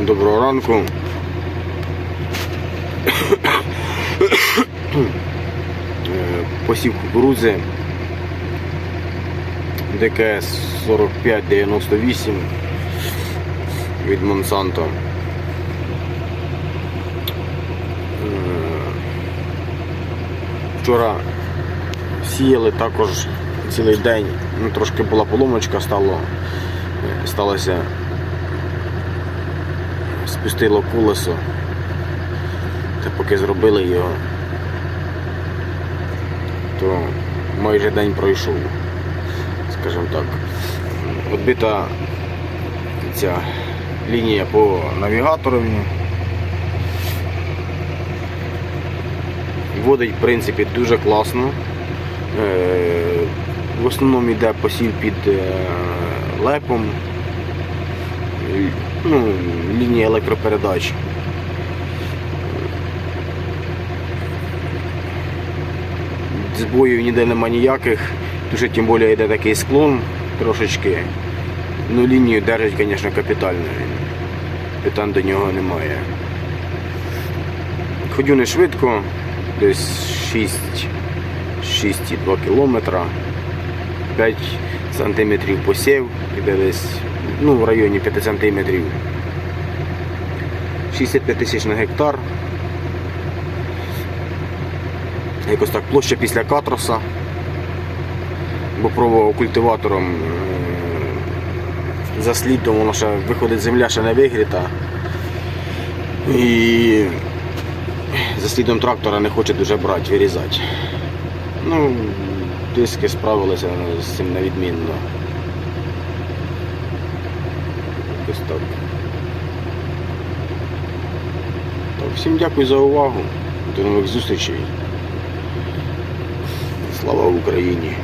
Доброго ранку. Е, Посів кукурудзи ДКС 4598 від Монсанто. Е, Вчора сіяли також цілий день. Ну, трошки була поломочка, стало, е, сталося спустило колесо. Та поки зробили його, то майже день пройшов, скажімо так. Відбита ця лінія по навігаторові. Водить, в принципі, дуже класно. Е, В основному йде посів під е, лепом. Ну, лінія електропередач. Збоїв ніде нема ніяких, дуже тим більше йде такий склон трошечки. Ну, лінію держить, звісно, капітально. Питань до нього немає. Ходю не швидко, десь 6, 6,2 кілометра. 5 сантиметрів посів, іде десь ну, в районі 5 сантиметрів. 65 тисяч на гектар. Якось так площа після катроса. Бо пробував культиватором е, за слідом, воно ще виходить земля ще не вигріта. І за слідом трактора не хоче дуже брати, вирізати. Ну, диски справилися з цим на відмінно. Якось так. Так, всім дякую за увагу. До нових зустрічей. Слава Україні!